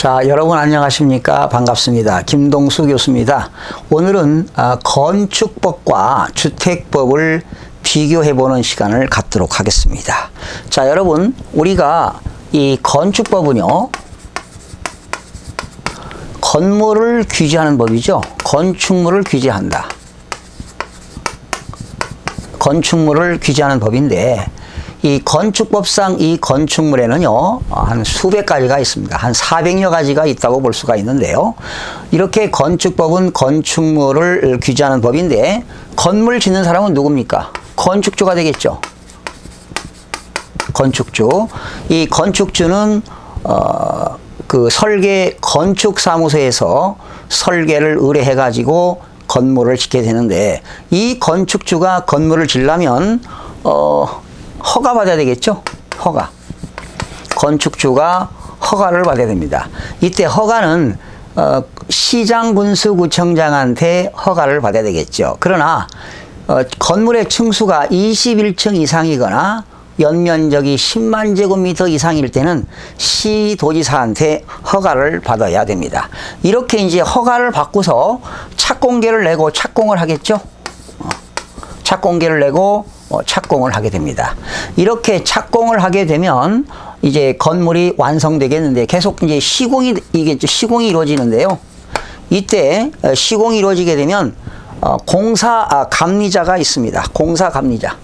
자, 여러분 안녕하십니까? 반갑습니다. 김동수 교수입니다. 오늘은 아, 건축법과 주택법을 비교해 보는 시간을 갖도록 하겠습니다. 자, 여러분, 우리가 이 건축법은요, 건물을 규제하는 법이죠. 건축물을 규제한다. 건축물을 규제하는 법인데 이 건축법상 이 건축물에는요 한 수백 가지가 있습니다. 한 400여 가지가 있다고 볼 수가 있는데요. 이렇게 건축법은 건축물을 규제하는 법인데 건물 짓는 사람은 누굽니까? 건축주가 되겠죠. 건축주. 이 건축주는 어, 그 설계 건축 사무소에서 설계를 의뢰해 가지고 건물을 짓게 되는데 이 건축주가 건물을 지려면 어 허가 받아야 되겠죠? 허가. 건축주가 허가를 받아야 됩니다. 이때 허가는 어, 시장군수구청장한테 허가를 받아야 되겠죠. 그러나 어, 건물의 층수가 21층 이상이거나 연면적이 10만 제곱미터 이상일 때는 시도지사한테 허가를 받아야 됩니다. 이렇게 이제 허가를 받고서 착공계를 내고 착공을 하겠죠. 어, 착공계를 내고 어, 착공을 하게 됩니다. 이렇게 착공을 하게 되면 이제 건물이 완성되겠는데 계속 이제 시공이 이게 시공이 이루어지는데요. 이때 어, 시공이 이루어지게 되면 어, 공사 아, 감리자가 있습니다. 공사 감리자.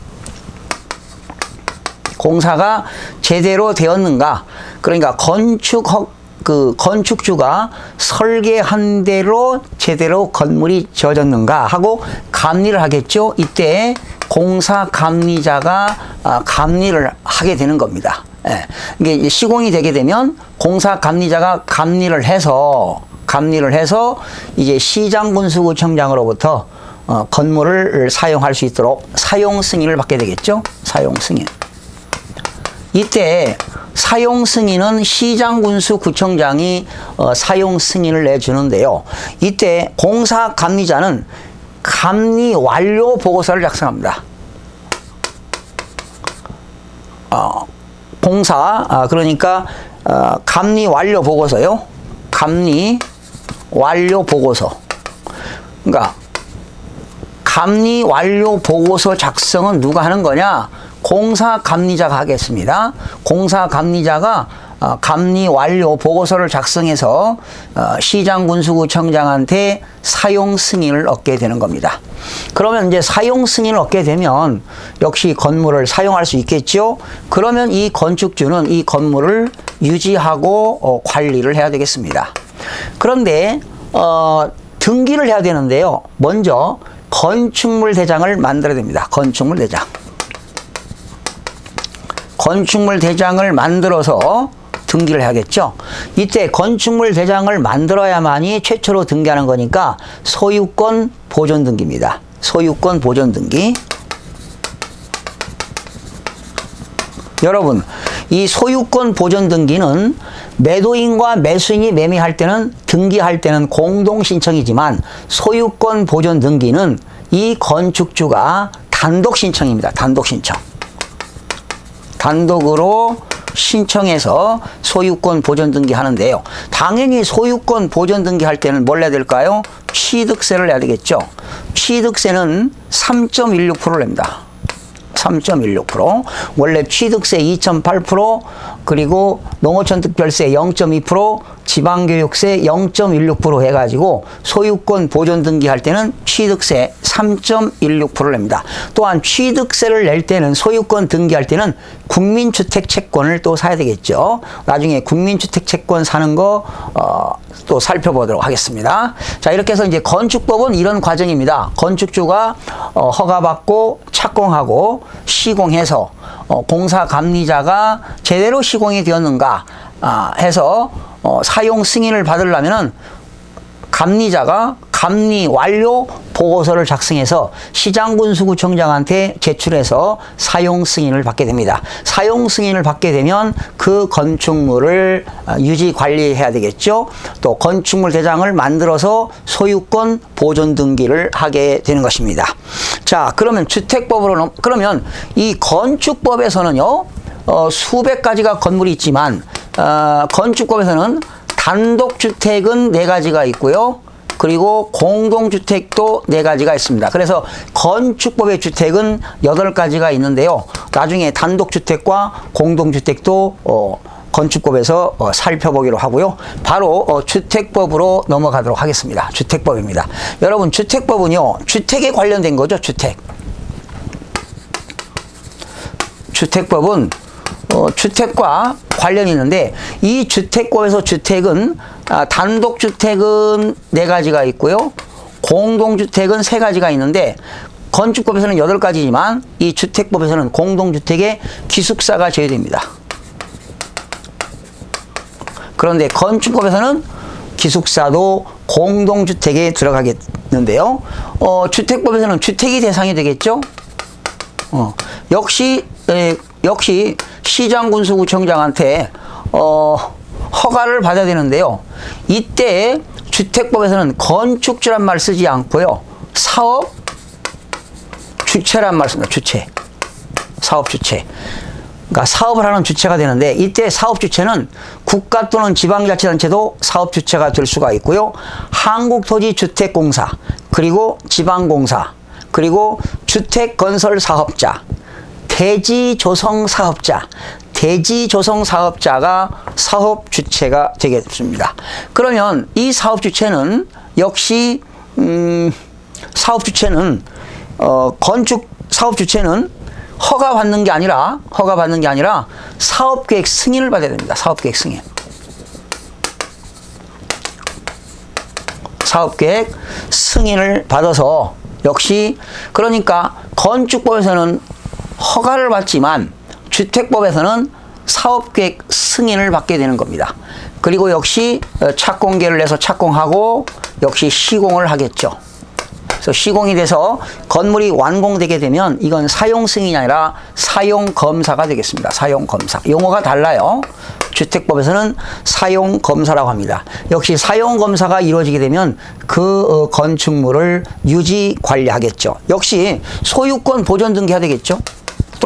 공사가 제대로 되었는가? 그러니까 건축 허, 그 건축주가 설계한 대로 제대로 건물이 지어졌는가 하고 감리를 하겠죠. 이때 공사 감리자가 아, 감리를 하게 되는 겁니다. 예. 이게 시공이 되게 되면 공사 감리자가 감리를 해서 감리를 해서 이제 시장군수구청장으로부터 어, 건물을 사용할 수 있도록 사용 승인을 받게 되겠죠. 사용 승인. 이때 사용 승인은 시장 군수 구청장이 어, 사용 승인을 내주는데요. 이때 공사 감리자는 감리 완료 보고서를 작성합니다. 어, 공사 아, 그러니까 어, 감리 완료 보고서요. 감리 완료 보고서. 그러니까 감리 완료 보고서 작성은 누가 하는 거냐? 공사 감리자가 하겠습니다. 공사 감리자가 어, 감리 완료 보고서를 작성해서 어, 시장 군수구청장한테 사용 승인을 얻게 되는 겁니다. 그러면 이제 사용 승인을 얻게 되면 역시 건물을 사용할 수 있겠죠. 그러면 이 건축주는 이 건물을 유지하고 어, 관리를 해야 되겠습니다. 그런데 어, 등기를 해야 되는데요. 먼저 건축물 대장을 만들어야 됩니다. 건축물 대장. 건축물 대장을 만들어서 등기를 해야겠죠. 이때 건축물 대장을 만들어야만이 최초로 등기하는 거니까 소유권 보존 등기입니다. 소유권 보존 등기. 여러분, 이 소유권 보존 등기는 매도인과 매수인이 매매할 때는 등기할 때는 공동 신청이지만 소유권 보존 등기는 이 건축주가 단독 신청입니다. 단독 신청. 단독으로 신청해서 소유권 보존 등기 하는데요. 당연히 소유권 보존 등기 할 때는 뭘 내야 될까요? 취득세를 내야 되겠죠. 취득세는 3.16%를 냅니다. 3.16% 원래 취득세 2.8% 그리고 농어촌 특별세 0.2% 지방교육세 0.16% 해가지고 소유권 보존 등기할 때는 취득세 3.16%를 냅니다. 또한 취득세를 낼 때는 소유권 등기할 때는 국민주택 채권을 또 사야 되겠죠. 나중에 국민주택 채권 사는 거 어, 또 살펴보도록 하겠습니다. 자 이렇게 해서 이제 건축법은 이런 과정입니다. 건축주가 어, 허가받고 착공하고 시공해서 어, 공사 감리자가 제대로 시공이 되었는가 아, 해서 어, 사용 승인을 받으려면은 감리자가 감리 완료 보고서를 작성해서 시장군수구청장한테 제출해서 사용 승인을 받게 됩니다. 사용 승인을 받게 되면 그 건축물을 아, 유지 관리해야 되겠죠. 또 건축물 대장을 만들어서 소유권 보존 등기를 하게 되는 것입니다. 자, 그러면 주택법으로 그러면 이 건축법에서는요. 어, 수백 가지가 건물이 있지만 어, 건축법에서는 단독 주택은 네 가지가 있고요. 그리고 공동주택도 네 가지가 있습니다. 그래서 건축법의 주택은 여덟 가지가 있는데요. 나중에 단독주택과 공동주택도 어, 건축법에서 어, 살펴보기로 하고요. 바로 어, 주택법으로 넘어가도록 하겠습니다. 주택법입니다. 여러분 주택법은요. 주택에 관련된 거죠. 주택. 주택법은 어, 주택과 관련이 있는데 이 주택법에서 주택은 아, 단독주택은 네 가지가 있고요. 공동주택은 세 가지가 있는데 건축법에서는 여덟 가지지만 이 주택법에서는 공동주택에 기숙사가 제외됩니다. 그런데 건축법에서는 기숙사도 공동주택에 들어가겠는데요. 어, 주택법에서는 주택이 대상이 되겠죠. 어, 역시 에, 역시 시장군수구청장한테 어, 허가를 받아야 되는데요. 이때 주택법에서는 건축주란 말 쓰지 않고요. 사업 주체란 말 씁니다. 주체. 사업 주체. 그러니까 사업을 하는 주체가 되는데 이때 사업 주체는 국가 또는 지방자치단체도 사업 주체가 될 수가 있고요. 한국토지주택공사 그리고 지방공사 그리고 주택건설사업자 대지 조성 사업자 대지 조성 사업자가 사업 주체가 되겠습니다. 그러면 이 사업 주체는 역시 음, 사업 주체는 어, 건축 사업 주체는 허가 받는 게 아니라 허가 받는 게 아니라 사업 계획 승인을 받아야 됩니다. 사업 계획 승인. 사업 계획 승인을 받아서 역시 그러니까 건축법에서는 허가를 받지만 주택법에서는 사업 계획 승인을 받게 되는 겁니다. 그리고 역시 어, 착공계를 내서 착공하고 역시 시공을 하겠죠. 그래서 시공이 돼서 건물이 완공되게 되면 이건 사용 승인이 아니라 사용 검사가 되겠습니다. 사용 검사. 용어가 달라요. 주택법에서는 사용 검사라고 합니다. 역시 사용 검사가 이루어지게 되면 그 어, 건축물을 유지 관리하겠죠. 역시 소유권 보존 등기해야 되겠죠.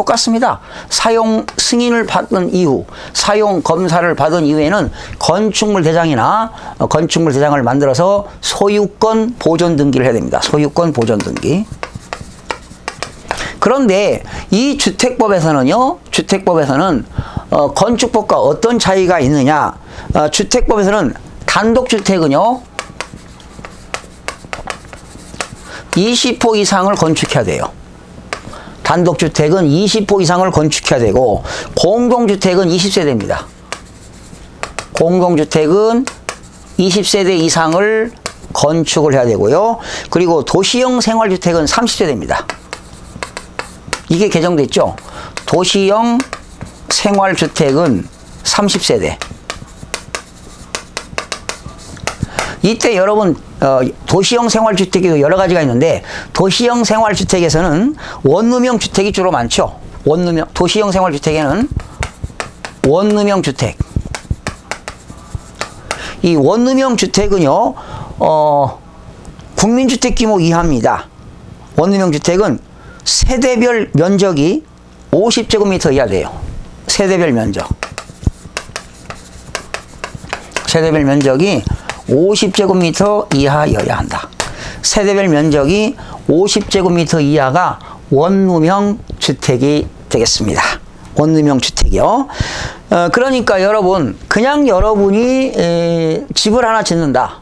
똑같습니다. 사용 승인을 받은 이후, 사용 검사를 받은 이후에는 건축물 대장이나 어, 건축물 대장을 만들어서 소유권 보존 등기를 해야 됩니다. 소유권 보존 등기. 그런데 이 주택법에서는요, 주택법에서는 어, 건축법과 어떤 차이가 있느냐? 어, 주택법에서는 단독주택은요, 20호 이상을 건축해야 돼요. 단독주택은 20호 이상을 건축해야 되고 공동주택은 20세대입니다. 공동주택은 20세대 이상을 건축을 해야 되고요. 그리고 도시형 생활주택은 30세대입니다. 이게 개정됐죠. 도시형 생활주택은 30세대. 이때 여러분 어, 도시형 생활주택이 여러 가지가 있는데 도시형 생활주택에서는 원룸형 주택이 주로 많죠. 원룸형 도시형 생활주택에는 원룸형 주택. 이 원룸형 주택은요, 어, 국민주택 규모 이하입니다. 원룸형 주택은 세대별 면적이 50제곱미터 이하 돼요. 세대별 면적. 세대별 면적이 50제곱미터 이하여야 한다. 세대별 면적이 50제곱미터 이하가 원룸형 주택이 되겠습니다. 원룸형 주택이요. 어, 그러니까 여러분, 그냥 여러분이 에, 집을 하나 짓는다.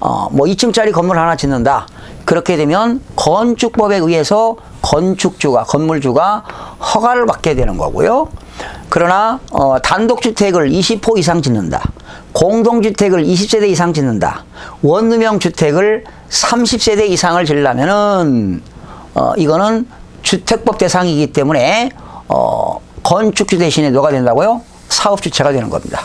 어, 뭐 2층짜리 건물 하나 짓는다. 그렇게 되면 건축법에 의해서 건축주가, 건물주가 허가를 받게 되는 거고요. 그러나 어, 단독주택을 20호 이상 짓는다. 공동주택을 20세대 이상 짓는다. 원룸형 주택을 30세대 이상을 지으려면은 어, 이거는 주택법 대상이기 때문에 어, 건축주 대신에 뭐가 된다고요? 사업주체가 되는 겁니다.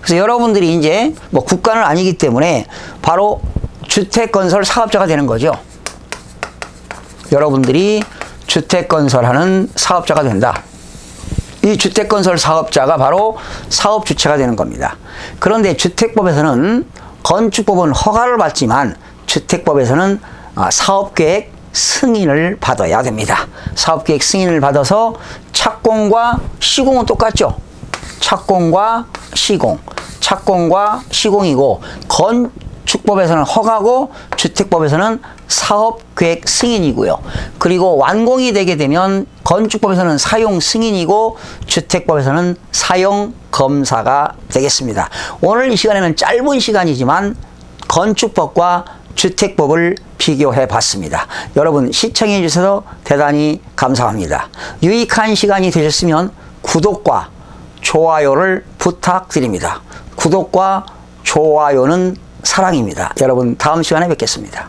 그래서 여러분들이 이제 뭐 국가는 아니기 때문에 바로 주택건설 사업자가 되는 거죠. 여러분들이 주택건설하는 사업자가 된다. 이 주택건설 사업자가 바로 사업 주체가 되는 겁니다. 그런데 주택법에서는 건축법은 허가를 받지만 주택법에서는 아, 사업계획 승인을 받아야 됩니다. 사업계획 승인을 받아서 착공과 시공은 똑같죠. 착공과 시공. 착공과 시공이고 건 축법에서는 허가고 주택법에서는 사업계획 승인이고요. 그리고 완공이 되게 되면 건축법에서는 사용 승인이고 주택법에서는 사용 검사가 되겠습니다. 오늘 이 시간에는 짧은 시간이지만 건축법과 주택법을 비교해 봤습니다. 여러분 시청해 주셔서 대단히 감사합니다. 유익한 시간이 되셨으면 구독과 좋아요를 부탁드립니다. 구독과 좋아요는 사랑입니다. 여러분 다음 시간에 뵙겠습니다.